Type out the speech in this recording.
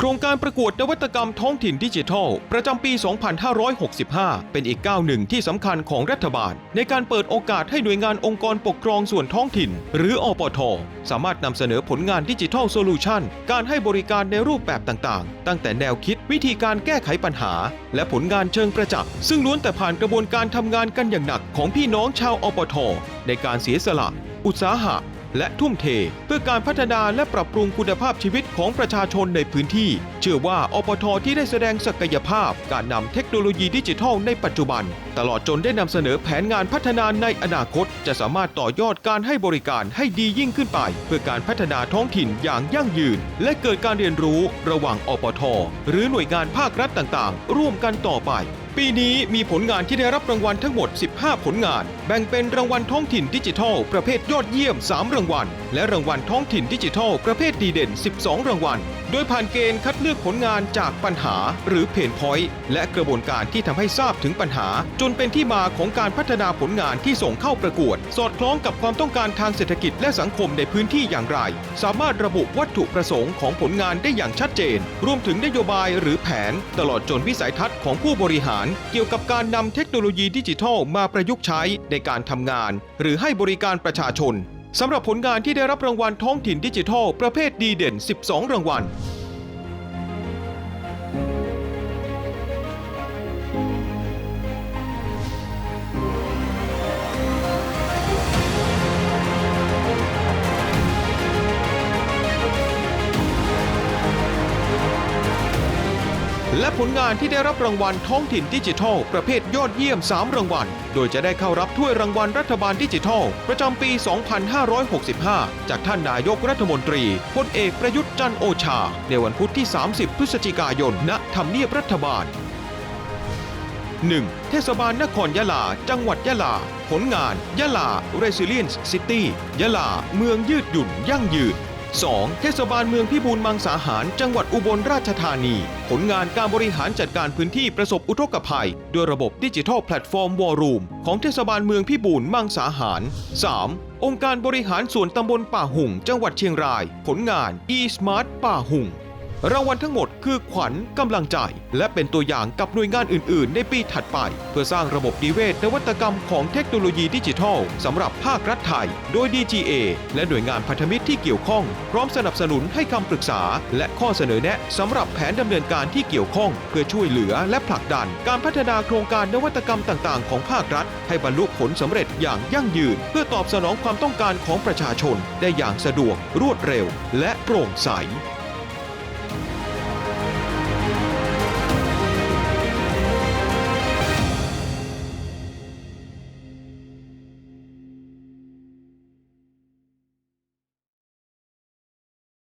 โครงการประกวดนวัตกรรมท้องถิ่นดิจิทัล ประจำปี 2565 เป็นอีกก้าวหนึ่งที่สำคัญของรัฐบาล ในการเปิดโอกาสให้หน่วยงานองค์กรปกครองส่วนท้องถิ่น หรืออปท สามารถนำเสนอผลงานดิจิทัลโซลูชันการให้บริการในรูปแบบต่างๆ ตั้งแต่แนวคิดวิธีการแก้ไขปัญหา และผลงานเชิงประจักษ์ซึ่งล้วนแต่ผ่านกระบวนการทำงานกันอย่างหนักของพี่น้องชาวอปท ในการเสียสละ อุตสาหะ และทุ่มเท เพื่อการพัฒนาและปรับปรุงคุณภาพชีวิตของประชาชนในพื้นที่ เชื่อว่าอปทที่ได้แสดงศักยภาพ การนำเทคโนโลยีดิจิทัลในปัจจุบัน ตลอดจนได้นำเสนอแผนงานพัฒนาในอนาคต จะสามารถต่อยอดการให้บริการให้ดียิ่งขึ้นไป เพื่อการพัฒนาท้องถิ่นอย่างยั่งยืน และเกิดการเรียนรู้ระหว่างอปท หรือหน่วยงานภาครัฐต่างๆ ร่วมกันต่อไป ปีนี้มีผลงานที่ได้รับรางวัลทั้งหมด 15 ผลงาน แบ่งเป็นรางวัลท้องถิ่นดิจิทัล ประเภทยอดเยี่ยม 3 รางวัล และรางวัลท้องถิ่นดิจิทัล ประเภทดีเด่น 12 รางวัล โดยผ่านเกณฑ์คัดเลือกผลงานจากปัญหาหรือเพนพอยต์และกระบวนการที่ทำให้ทราบถึงปัญหา จนเป็นที่มาของการพัฒนาผลงานที่ส่งเข้าประกวด สอดคล้องกับความต้องการทางเศรษฐกิจและสังคมในพื้นที่อย่างไร สามารถระบุวัตถุประสงค์ของผลงานได้อย่างชัดเจน รวมถึงนโยบายหรือแผน ตลอดจนวิสัยทัศน์ของผู้บริหารเกี่ยวกับการนำเทคโนโลยีดิจิทัลมาประยุกต์ใช้ในการทำงาน หรือให้บริการประชาชนสำหรับผลงานที่ได้รับรางวัลท้องถิ่นดิจิทัล ประเภทดีเด่น 12 รางวัล และผลงานที่ได้รับรางวัลท้องถิ่นดิจิทัล ประเภทยอดเยี่ยม 3 รางวัล โดยจะได้เข้ารับถ้วยรางวัลรัฐบาลดิจิทัล ประจำปี 2565 จากท่านนายกรัฐมนตรีพลเอกประยุทธ์จันโอชา ในวันพุธที่ 30 พฤศจิกายน ณทำเนียบรัฐบาล 1. เทศบาลนครยะลา จังหวัดยะลา ผลงาน ยะลา Resilience City ยะลา เมืองยืดหยุ่นยั่งยืน 2. เทศบาลเมืองพิบูลมังสาหาร จังหวัดอุบลราชธานี ผลงานการบริหารจัดการพื้นที่ประสบอุทกภัย ด้วยระบบดิจิทัลแพลตฟอร์มวอลลุ่มของเทศบาลเมืองพิบูลมังสาหาร 3. องค์การบริหารส่วนตำบลป่าหุ่ง จังหวัดเชียงราย ผลงาน e-smart ป่าหุ่ง รางวัลทั้งหมดคือขวัญกำลังใจ และเป็นตัวอย่างกับหน่วยงานอื่น ๆ ในปีถัดไป เพื่อสร้างระบบนิเวศนวัตกรรมของเทคโนโลยีดิจิทัลสำหรับภาครัฐไทย โดย DGA และหน่วยงานพันธมิตรที่เกี่ยวข้อง พร้อมสนับสนุนให้คำปรึกษา และข้อเสนอแนะสำหรับแผนดำเนินการที่เกี่ยวข้อง เพื่อช่วยเหลือและผลักดัน การพัฒนาโครงการนวัตกรรมต่าง ๆ ของภาครัฐ ให้บรรลุผลสำเร็จอย่างยั่งยืน เพื่อตอบสนองความต้องการของประชาชน ได้อย่างสะดวก รวดเร็ว และโปร่งใส